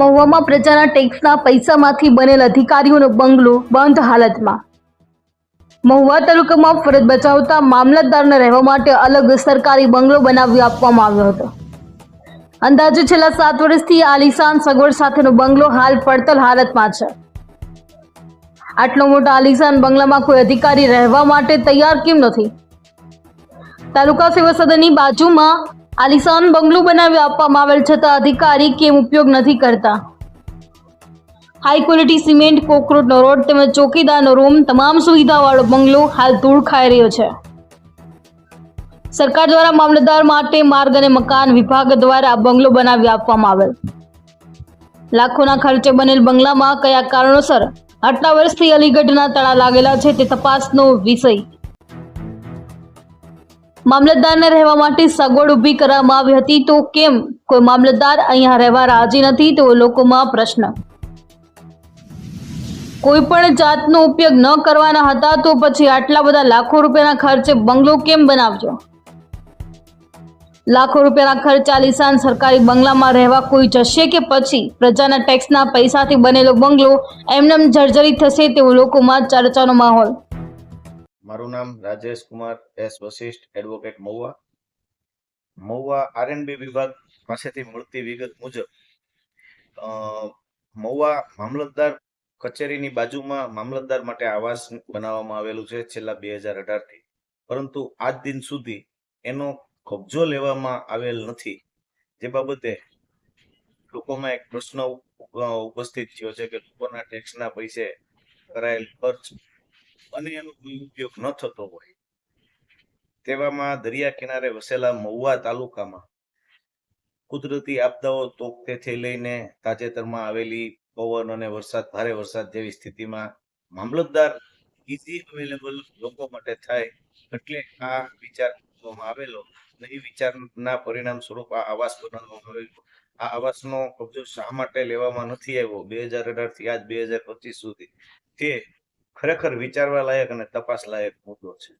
મહુવામાં પ્રજાના ટેક્સના પૈસામાંથી બનેલ અધિકારીઓનો બંગલો બંધ હાલતમાં. મહુવા તાલુકામાં ફરજ બજાવતા મામલતદારને રહેવા માટે અલગ સરકારી બંગલો બનાવી આપવામાં આવ્યો હતો. અંદાજે છેલ્લા સાત વર્ષથી આલિશાન સગવડ સાથેનો બંગલો હાલ પડતલ હાલતમાં છે. આટલો મોટા આલિશાન બંગલામાં કોઈ અધિકારી રહેવા માટે તૈયાર કેમ નથી? તાલુકા સેવા સદનની બાજુમાં આલિશાન બંગલો બનાવી આપવામાં આવેલ છતાં અધિકારી કેમ ઉપયોગ નથી કરતા? હાઈ ક્વોલિટી સિમેન્ટ કોકરોટનો રોડ તેમજ ચોકીદારનો રૂમ તમામ સુવિધાવાળો બંગલો હાલ ધૂળ ખાઈ રહ્યો છે. સરકાર દ્વારા મામલતદાર માટે માર્ગ અને મકાન વિભાગ દ્વારા બંગલો બનાવી આપવામાં આવેલ. લાખોના ખર્ચે બનેલ બંગલામાં કયા કારણોસર? આટલા વર્ષથી અલીગઢના તળા લાગેલા છે તે તપાસનો વિષય. મામલતદારને રહેવા માટે સગવડ ઊભી કરવામાં આવી હતી. તો કેમ કોઈ મામલતદાર અહીંયા રહેવા રાજી નથી તેવો લોકોમાં પ્રશ્ન. કોઈ પણ જાતનો ઉપયોગ ન કરવાના હતા તો પછી આટલા બધા લાખો રૂપિયાના ખર્ચે બંગલો કેમ બનાવજો? લાખો રૂપિયાના ખર્ચ આલિશાન સરકારી બંગલામાં રહેવા કોઈ જશે કે પછી? પ્રજાના ટેક્સના પૈસાથી બનેલો બંગલો એમનેમ જર્જરિત થશે તેવો લોકોમાં ચર્ચાનો માહોલ. મારું નામ Rajesh Kumar, S Vashishtha advocate Mahuva. Mahuva RNB વિભાગ પાસેથી મળતી વિગત મુજબ મહુવા મામલતદાર કચેરીની બાજુમાં મામલતદાર માટે આવાસ બનાવવામાં આવેલું છે છેલ્લા બે હજાર અઢારથી પરંતુ આજ દિન સુધી એનો કબજો લેવામાં આવેલ નથી. જે બાબતે લોકોમાં એક પ્રશ્ન ઉપસ્થિત થયો છે કે લોકોના ટેક્સના પૈસે કરાયેલ ખર્ચ અને એનો ઉપયોગ ન થતો હોય. તેવામાં દરિયા કિનારે વસેલા મહુવા તાલુકામાં કુદરતી આપદાઓ તોકતેથી લઈને તાજેતરમાં આવેલી પવન અને વરસાદ, ભારે વરસાદ જેવી સ્થિતિમાં મામલતદાર ઇઝી અવેલેબલ લોકો માટે થાય એટલે આ વિચાર કરવામાં આવેલો અને એ વિચારના પરિણામ સ્વરૂપ આ આવાસ બનાવવામાં આવેલો આ આવાસનો કબજો શા માટે લેવામાં નથી આવ્યો? બે હજાર અઢારથી આજ બે હજાર પચીસ સુધી તે ખરેખર વિચારવા લાયક અને તપાસ લાયક મુદ્દો છે.